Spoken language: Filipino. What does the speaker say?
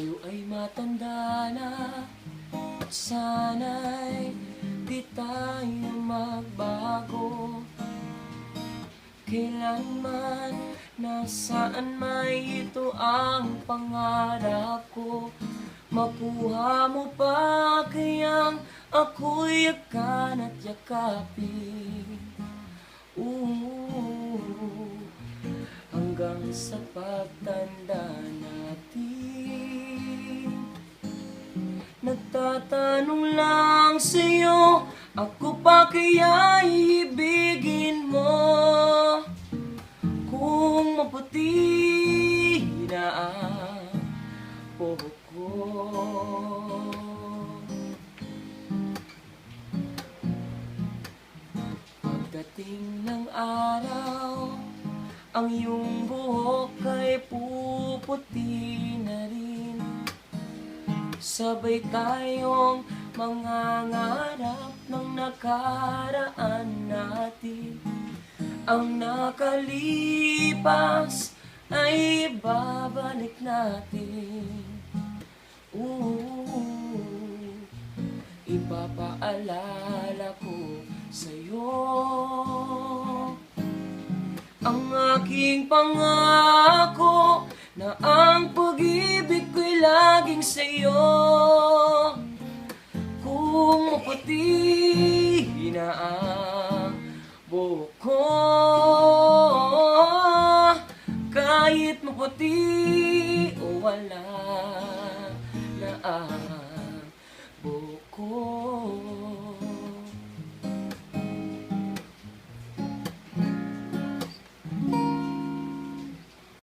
Tumatanda na. At sana'y di tayo magbago. Kailanman, nasaan may ito ang pangarap ko? Makuha mo pa kayang ako'y yakan at yakapin. Ooh, hanggang sa pagtanda natin Nagtatanong lang sa'yo Ako pa kaya ibigin mo? Kung maputi na ang ko. Pagdating ng araw Ang iyong buhok ay puputi na rin Sabay tayong mangangarap ng nakaraan natin. Ang nakalipas ay babalik natin. Ooh, ipapaalala ko sa'yo. Ang aking pangako na ang laging sa'yo. Kumuputi na ang buhok ko Kahit maputi o wala na ang buhok ko